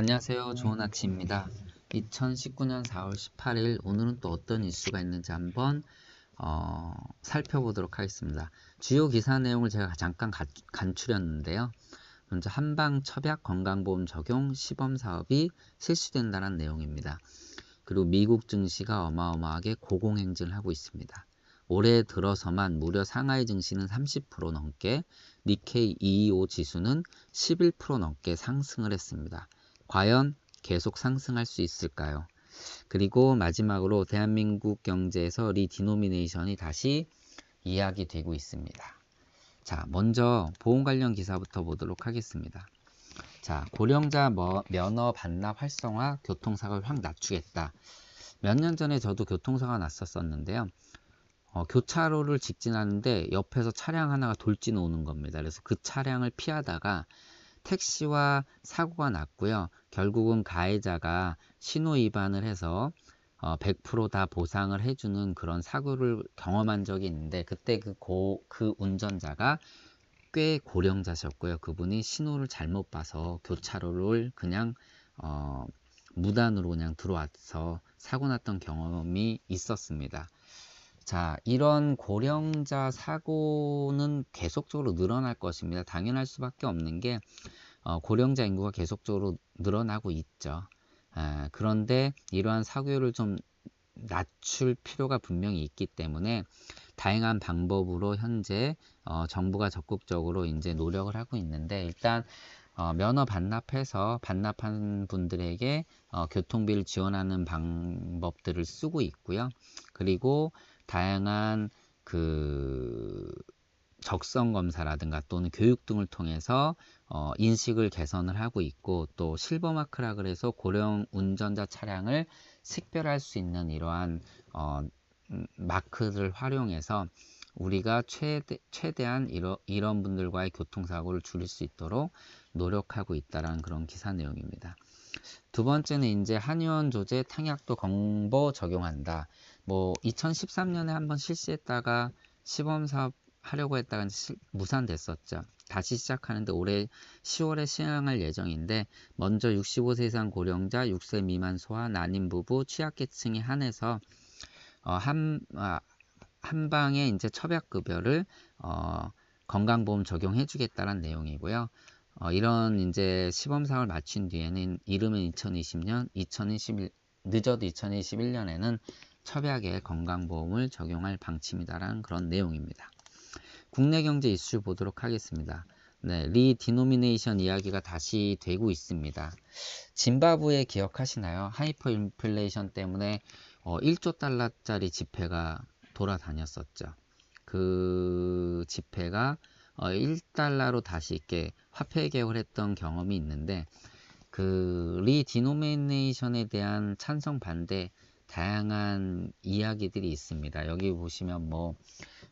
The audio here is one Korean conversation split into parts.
안녕하세요. 좋은 아침입니다. 2019년 4월 18일 오늘은 또 어떤 이슈가 있는지 한번 어, 살펴보도록 하겠습니다. 주요 기사 내용을 제가 잠깐 가, 간추렸는데요. 먼저 한방 첩약 건강보험 적용 시범 사업이 실시된다는 내용입니다. 그리고 미국 증시가 어마어마하게 고공행진을 하고 있습니다. 올해 들어서만 무려 상하이 증시는 30% 넘게, 니케이 225 지수는 11% 넘게 상승을 했습니다. 과연 계속 상승할 수 있을까요? 그리고 마지막으로 대한민국 경제에서 리디노미네이션이 다시 이야기되고 있습니다. 자, 먼저 보험 관련 기사부터 보도록 하겠습니다. 자, 고령자 면허 반납 활성화 교통사고를 확 낮추겠다. 몇 년 전에 저도 교통사고가 났었었는데요. 어, 교차로를 직진하는데 옆에서 차량 하나가 돌진 오는 겁니다. 그래서 그 차량을 피하다가 택시와 사고가 났고요. 결국은 가해자가 신호 위반을 해서 어, 100%다 보상을 해주는 그런 사고를 경험한 적이 있는데 그때 그, 고, 그 운전자가 꽤 고령자셨고요. 그분이 신호를 잘못 봐서 교차로를 그냥 어, 무단으로 그냥 들어와서 사고 났던 경험이 있었습니다. 자, 이런 고령자 사고는 계속적으로 늘어날 것입니다. 당연할 수밖에 없는 게 어, 고령자 인구가 계속적으로 늘어나고 있죠. 아, 그런데 이러한 사고율을 좀 낮출 필요가 분명히 있기 때문에 다양한 방법으로 현재 어, 정부가 적극적으로 이제 노력을 하고 있는데 일단 어, 면허 반납해서 반납한 분들에게 어, 교통비를 지원하는 방법들을 쓰고 있고요. 그리고 다양한 그 적성 검사라든가 또는 교육 등을 통해서 어, 인식을 개선을 하고 있고 또 실버 마크라 그래서 고령 운전자 차량을 식별할 수 있는 이러한 어, 음, 마크를 활용해서 우리가 최대, 최대한 이러, 이런 분들과의 교통사고를 줄일 수 있도록 노력하고 있다는 그런 기사 내용입니다. 두 번째는 이제 한의원 조제 탕약도 공보 적용한다. 뭐 2013년에 한번 실시했다가 시범 사업 하려고 했다가 시, 무산됐었죠. 다시 시작하는데 올해 10월에 시행할 예정인데 먼저 65세 이상 고령자, 6세 미만 소아, 난임 부부, 취약계층에 한해서 어, 한, 아, 한 방에 이제 첩약급여를 어, 건강보험 적용해 주겠다는 내용이고요. 어, 이런 이제 시범 사업을 마친 뒤에는 이르면 2020년, 2021 늦어도 2021년에는 첩약에 건강보험을 적용할 방침이다라는 그런 내용입니다. 국내 경제 이슈 보도록 하겠습니다. 네, 리디노미네이션 이야기가 다시 되고 있습니다. 짐바브웨 기억하시나요? 하이퍼 인플레이션 때문에 어, 1조 달러짜리 지폐가 돌아다녔었죠. 그 지폐가 어, 1달러로 다시 이렇게 화폐 개혁을 했던 경험이 있는데 그 리디노미네이션에 대한 찬성 반대 다양한 이야기들이 있습니다. 여기 보시면 뭐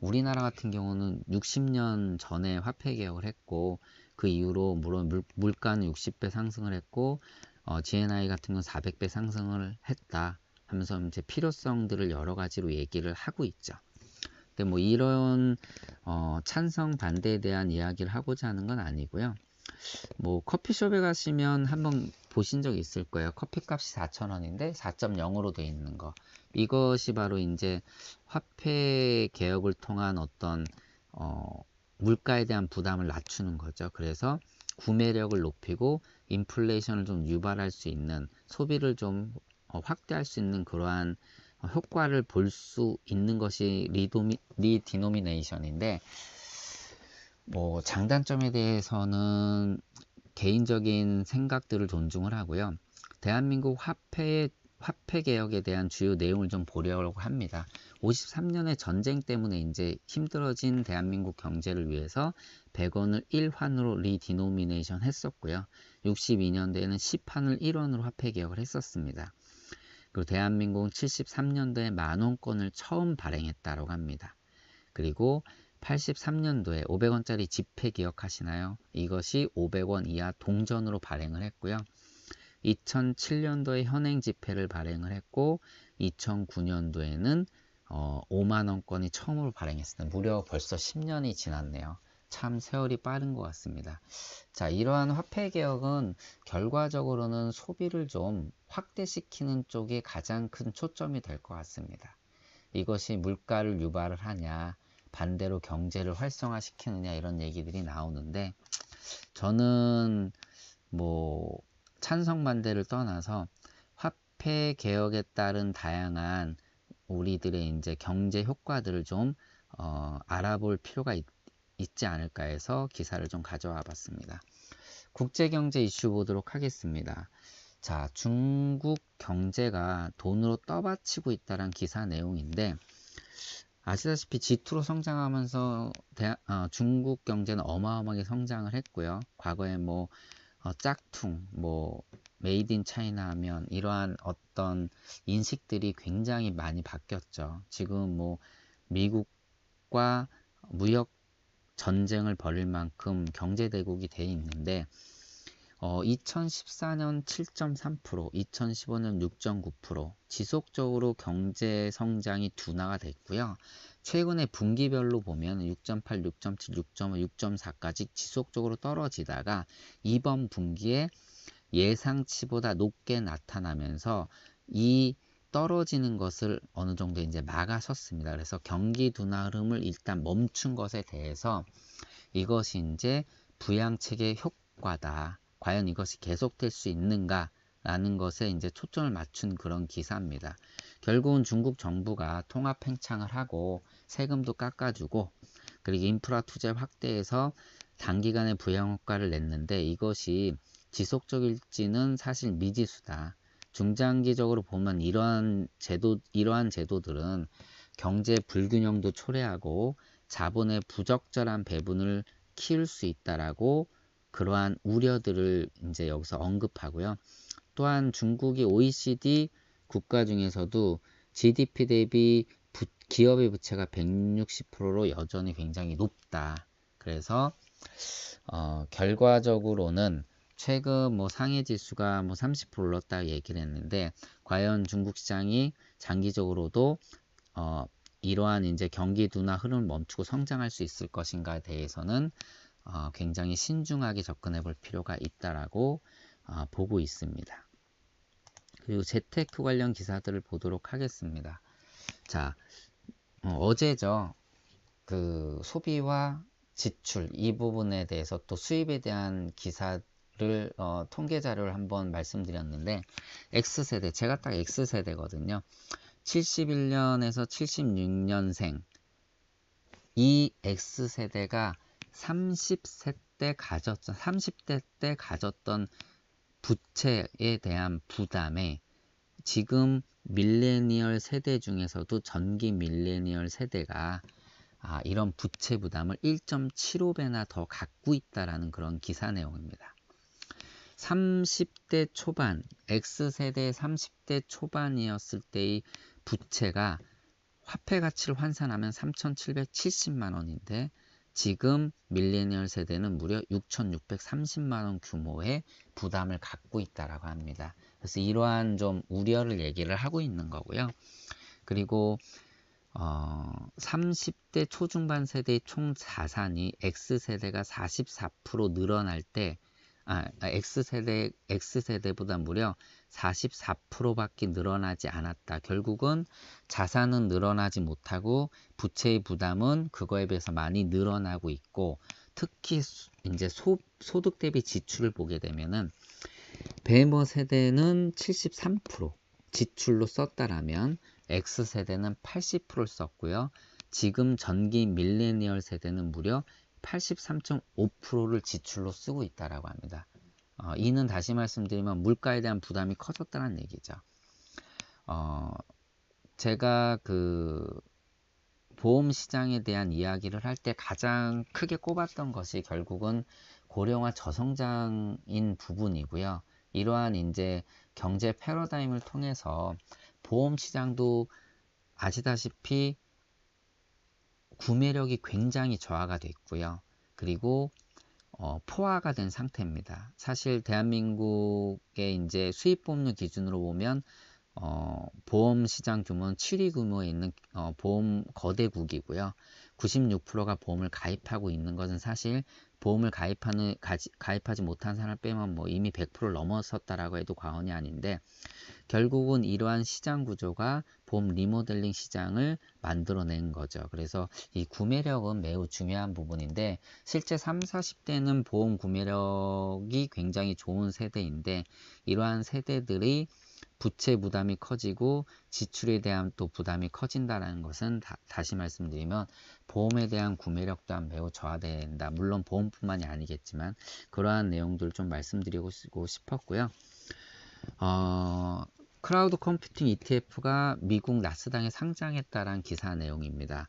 우리나라 같은 경우는 60년 전에 화폐 개혁을 했고 그 이후로 물론 물, 물가는 60배 상승을 했고 어, GNI 같은 건 400배 상승을 했다 하면서 이제 필요성들을 여러 가지로 얘기를 하고 있죠. 근데 뭐 이런 어, 찬성 반대에 대한 이야기를 하고자 하는 건 아니고요. 뭐 커피숍에 가시면 한번 보신 적 있을 거예요. 커피값이 4,000원인데 4.0으로 돼 있는 거. 이것이 바로 이제 화폐 개혁을 통한 어떤 어, 물가에 대한 부담을 낮추는 거죠. 그래서 구매력을 높이고 인플레이션을 좀 유발할 수 있는 소비를 좀 어, 확대할 수 있는 그러한 효과를 볼 수 있는 것이 리도미, 리디노미네이션인데 뭐 장단점에 대해서는 개인적인 생각들을 존중을 하고요. 대한민국 화폐의 화폐 개혁에 대한 주요 내용을 좀 보려고 합니다. 53년에 전쟁 때문에 이제 힘들어진 대한민국 경제를 위해서 100원을 1환으로 리디노미네이션 했었고요. 62년도에는 10환을 1원으로 화폐 개혁을 했었습니다. 그리고 대한민국은 73년도에 만원권을 처음 발행했다고 합니다. 그리고 83년도에 500원짜리 지폐 기억하시나요? 이것이 500원 이하 동전으로 발행을 했고요. 2007년도에 현행 지폐를 발행을 했고 2009년도에는 어, 5만 원권이 처음으로 발행했습니다. 무려 벌써 10년이 지났네요. 참 세월이 빠른 것 같습니다. 자, 이러한 화폐 개혁은 결과적으로는 소비를 좀 확대시키는 쪽이 가장 큰 초점이 될 것 같습니다. 이것이 물가를 유발을 하냐, 반대로 경제를 활성화시키느냐 이런 얘기들이 나오는데 저는 뭐 찬성 반대를 떠나서 화폐 개혁에 따른 다양한 우리들의 이제 경제 효과들을 좀 어, 알아볼 필요가 있, 있지 않을까 해서 기사를 좀 가져와 봤습니다. 국제 경제 이슈 보도록 하겠습니다. 자, 중국 경제가 돈으로 떠받치고 있다는 기사 내용인데 아시다시피 G2로 성장하면서 대하, 어, 중국 경제는 어마어마하게 성장을 했고요. 과거에 뭐 어, 짝퉁, 뭐 메이드 인 차이나 하면 이러한 어떤 인식들이 굉장히 많이 바뀌었죠. 지금 뭐 미국과 무역 전쟁을 벌일 만큼 경제 대국이 돼 있는데 어, 2014년 7.3%, 2015년 6.9% 지속적으로 경제 성장이 둔화가 됐고요. 최근에 분기별로 보면 6.8, 6.7, 6.5, 6.4까지 지속적으로 떨어지다가 이번 분기에 예상치보다 높게 나타나면서 이 떨어지는 것을 어느 정도 이제 막아섰습니다. 그래서 경기 둔화 흐름을 일단 멈춘 것에 대해서 이것이 이제 부양책의 효과다. 과연 이것이 계속될 수 있는가? 라는 것에 이제 초점을 맞춘 그런 기사입니다. 결국은 중국 정부가 통합 팽창을 하고 세금도 깎아주고 그리고 인프라 투자 확대해서 단기간에 부양 효과를 냈는데 이것이 지속적일지는 사실 미지수다. 중장기적으로 보면 이러한 제도 이러한 제도들은 경제 불균형도 초래하고 자본의 부적절한 배분을 키울 수 있다라고 그러한 우려들을 이제 여기서 언급하고요. 또한 중국이 OECD 국가 중에서도 GDP 대비 부, 기업의 부채가 160%로 여전히 굉장히 높다. 그래서 어, 결과적으로는 최근 뭐 상해 지수가 뭐 30% 올랐다 얘기를 했는데 과연 중국 시장이 장기적으로도 어, 이러한 이제 경기 둔화 흐름을 멈추고 성장할 수 있을 것인가에 대해서는 어, 굉장히 신중하게 접근해 볼 필요가 있다라고 어, 보고 있습니다. 그리고 재테크 관련 기사들을 보도록 하겠습니다. 자, 어, 제죠 그 소비와 지출 이 부분에 대해서 또 수입에 대한 기사를 어, 통계 자료를 한번 말씀드렸는데 X세대 제가 딱 X세대거든요. 71년에서 76년생 이 X세대가 30세 때 가졌던 30대 때 가졌던 부채에 대한 부담에 지금 밀레니얼 세대 중에서도 전기 밀레니얼 세대가 아, 이런 부채 부담을 1.75배나 더 갖고 있다라는 그런 기사 내용입니다. 30대 초반, X세대 30대 초반이었을 때의 부채가 화폐 가치를 환산하면 3,770만 원인데 지금 밀레니얼 세대는 무려 6,630만 원 규모의 부담을 갖고 있다라고 합니다. 그래서 이러한 좀 우려를 얘기를 하고 있는 거고요. 그리고 어, 30대 초중반 세대의 총 자산이 X세대가 44% 늘어날 때 아, X세대, X세대보다 무려 44%밖에 늘어나지 않았다. 결국은 자산은 늘어나지 못하고 부채의 부담은 그거에 비해서 많이 늘어나고 있고 특히 이제 소, 소득 대비 지출을 보게 되면은 베머 세대는 73% 지출로 썼다라면 X세대는 80%를 썼고요. 지금 전기 밀레니얼 세대는 무려 83.5%를 지출로 쓰고 있다라고 합니다. 어, 이는 다시 말씀드리면 물가에 대한 부담이 커졌다는 얘기죠. 어, 제가 그 보험 시장에 대한 이야기를 할 때 가장 크게 꼽았던 것이 결국은 고령화 저성장인 부분이고요. 이러한 이제 경제 패러다임을 통해서 보험 시장도 아시다시피 구매력이 굉장히 저하가 됐고요. 그리고 어, 포화가 된 상태입니다. 사실 대한민국의 이제 수입 보험료 기준으로 보면 어, 보험 시장 규모는 7위 규모에 있는 어, 보험 거대국이고요. 96%가 보험을 가입하고 있는 것은 사실 보험을 가입하는 가입하지 못한 사람 빼면 뭐 이미 100%를 넘어섰다라고 해도 과언이 아닌데 결국은 이러한 시장 구조가 보험 리모델링 시장을 만들어낸 거죠. 그래서 이 구매력은 매우 중요한 부분인데 실제 3, 40대는 보험 구매력이 굉장히 좋은 세대인데 이러한 세대들이 부채 부담이 커지고 지출에 대한 또 부담이 커진다는 것은 다, 시 말씀드리면 보험에 대한 구매력 또한 매우 저하된다. 물론 보험뿐만이 아니겠지만 그러한 내용들을 좀 말씀드리고 싶었고요. 어, 크라우드 컴퓨팅 ETF가 미국 나스닥에 상장했다는 기사 내용입니다.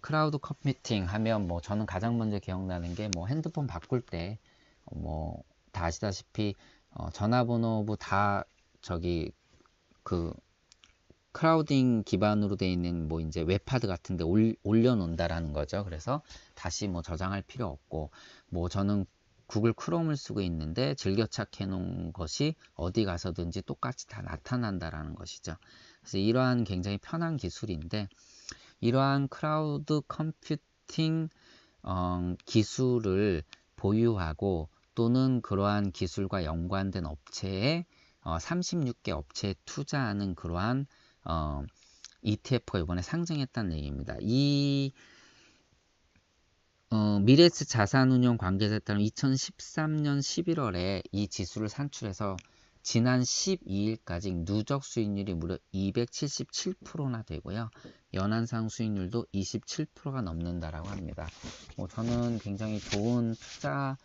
크라우드 컴퓨팅 하면 뭐 저는 가장 먼저 기억나는 게 뭐 핸드폰 바꿀 때 뭐 다 아시다시피 어, 전화번호부 다 저기 그 크라우딩 기반으로 되어 있는 뭐 이제 웹하드 같은 데 올려 놓는다라는 거죠. 그래서 다시 뭐 저장할 필요 없고 뭐 저는 구글 크롬을 쓰고 있는데 즐겨찾기 해놓은 것이 어디 가서든지 똑같이 다 나타난다라는 것이죠. 그래서 이러한 굉장히 편한 기술인데 이러한 크라우드 컴퓨팅 어, 기술을 보유하고 또는 그러한 기술과 연관된 업체에 어, 36개 업체에 투자하는 그러한 어, ETF가 이번에 상징했다는 얘기입니다. 이 어, 미래스 자산운용 관계자에 따르면 2013년 11월에 이 지수를 산출해서 지난 12일까지 누적 수익률이 무려 277%나 되고요. 연한상 수익률도 27%가 넘는다라고 합니다. 뭐 저는 굉장히 좋은 투자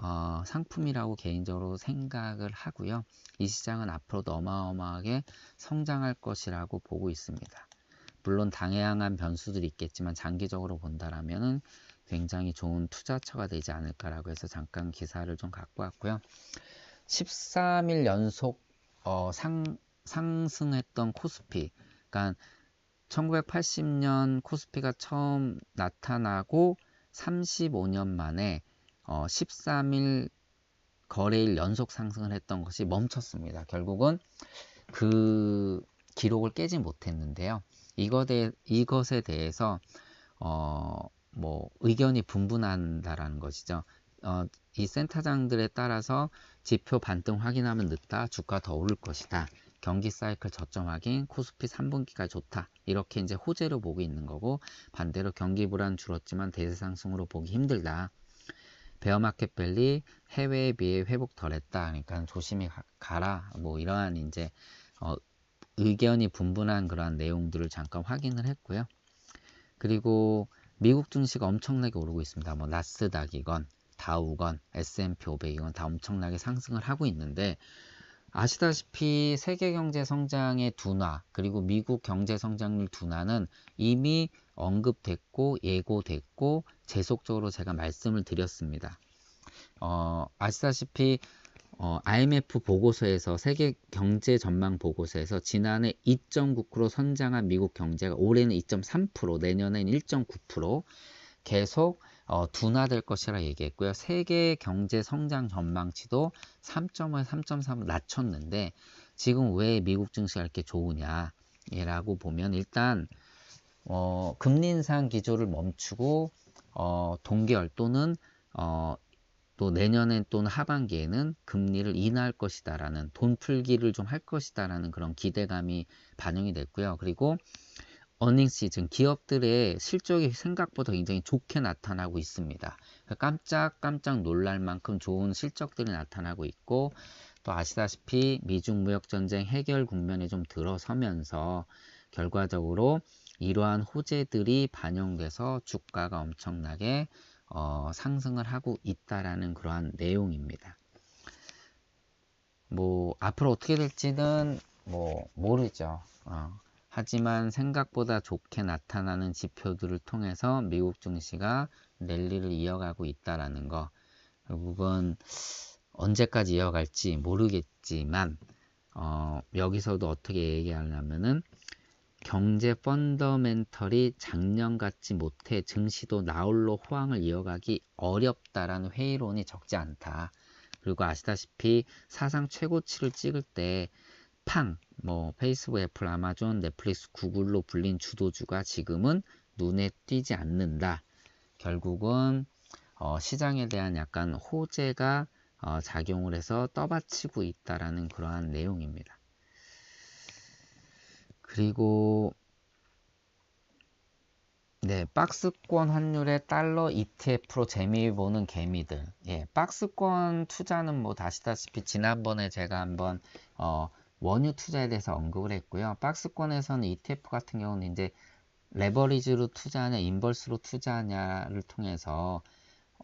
어, 상품이라고 개인적으로 생각을 하고요. 이 시장은 앞으로도 어마어마하게 성장할 것이라고 보고 있습니다. 물론 당해양한 변수들이 있겠지만 장기적으로 본다라면은 굉장히 좋은 투자처가 되지 않을까라고 해서 잠깐 기사를 좀 갖고 왔고요. 13일 연속 어, 상, 상승했던 코스피, 그러니까 1980년 코스피가 처음 나타나고 35년 만에 어, 13일 거래일 연속 상승을 했던 것이 멈췄습니다. 결국은 그 기록을 깨지 못했는데요. 이것에, 이것에 대해서 어, 뭐 의견이 분분한다라는 것이죠. 어, 이 센터장들에 따라서 지표 반등 확인하면 늦다, 주가 더 오를 것이다. 경기 사이클 저점 확인, 코스피 3분기가 좋다. 이렇게 이제 호재로 보고 있는 거고 반대로 경기 불안 줄었지만 대세 상승으로 보기 힘들다. 베어마켓 밸리 해외에 비해 회복 덜했다. 그러니까 조심히 가, 라 뭐 이러한 이제 어, 의견이 분분한 그러한 내용들을 잠깐 확인을 했고요. 그리고 미국 증시가 엄청나게 오르고 있습니다. 뭐 나스닥이건 다우건 S&P 500이건 다 엄청나게 상승을 하고 있는데 아시다시피 세계 경제 성장의 둔화 그리고 미국 경제 성장률 둔화는 이미 언급됐고 예고됐고 계속적으로 제가 말씀을 드렸습니다. 어, 아시다시피 어, IMF 보고서에서 세계 경제 전망 보고서에서 지난해 2.9% 선장한 미국 경제가 올해는 2.3% 내년에는 1.9% 계속 어, 둔화될 것이라 얘기했고요. 세계 경제 성장 전망치도 3.5에 3.3 낮췄는데 지금 왜 미국 증시가 이렇게 좋으냐? 라고 보면 일단 어, 금리 인상 기조를 멈추고 어, 동계열 또는 어, 또 내년엔 또는 하반기에는 금리를 인하할 것이다라는 돈 풀기를 좀 할 것이다라는 그런 기대감이 반영이 됐고요. 그리고 어닝 시즌 기업들의 실적이 생각보다 굉장히 좋게 나타나고 있습니다. 깜짝깜짝 놀랄 만큼 좋은 실적들이 나타나고 있고 또 아시다시피 미중 무역 전쟁 해결 국면에 좀 들어서면서 결과적으로 이러한 호재들이 반영돼서 주가가 엄청나게 어, 상승을 하고 있다라는 그러한 내용입니다. 뭐 앞으로 어떻게 될지는 뭐 모르죠. 어, 하지만 생각보다 좋게 나타나는 지표들을 통해서 미국 증시가 랠리를 이어가고 있다라는 거 결국은 언제까지 이어갈지 모르겠지만 어, 여기서도 어떻게 얘기하냐면은 경제 펀더멘털이 작년 같지 못해 증시도 나홀로 호황을 이어가기 어렵다라는 회의론이 적지 않다. 그리고 아시다시피 사상 최고치를 찍을 때 팡, 뭐 페이스북, 애플, 아마존, 넷플릭스, 구글로 불린 주도주가 지금은 눈에 띄지 않는다. 결국은 어, 시장에 대한 약간 호재가 어, 작용을 해서 떠받치고 있다라는 그러한 내용입니다. 그리고 네, 박스권 환율의 달러 ETF로 재미 보는 개미들. 예, 박스권 투자는 뭐 다시다시피 지난번에 제가 한번 어, 원유 투자에 대해서 언급을 했고요. 박스권에서는 ETF 같은 경우는 이제 레버리지로 투자하냐, 인버스로 투자하냐를 통해서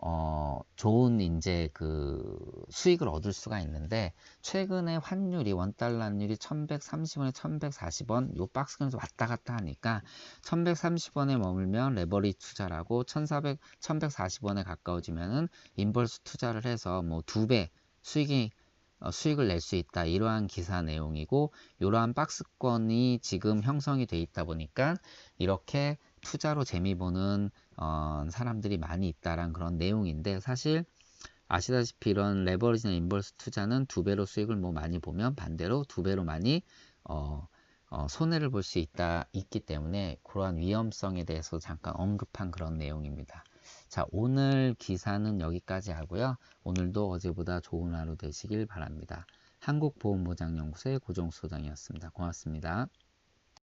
어, 좋은 이제 그 수익을 얻을 수가 있는데 최근에 환율이 원달러 환율이 1130원에 1140원 요 박스권에서 왔다 갔다 하니까 1130원에 머물면 레버리 투자라고 1400 1140원에 가까워지면은 인버스 투자를 해서 뭐 두 배 수익이 어, 수익을 낼 수 있다. 이러한 기사 내용이고 이러한 박스권이 지금 형성이 돼 있다 보니까 이렇게 투자로 재미 보는 어, 사람들이 많이 있다란 그런 내용인데 사실 아시다시피 이런 레버리지나 인버스 투자는 두 배로 수익을 뭐 많이 보면 반대로 두 배로 많이 어, 어, 손해를 볼 수 있다 있기 때문에 그러한 위험성에 대해서 잠깐 언급한 그런 내용입니다. 자 오늘 기사는 여기까지 하고요. 오늘도 어제보다 좋은 하루 되시길 바랍니다. 한국보험보장연구소의 고정소장이었습니다. 고맙습니다.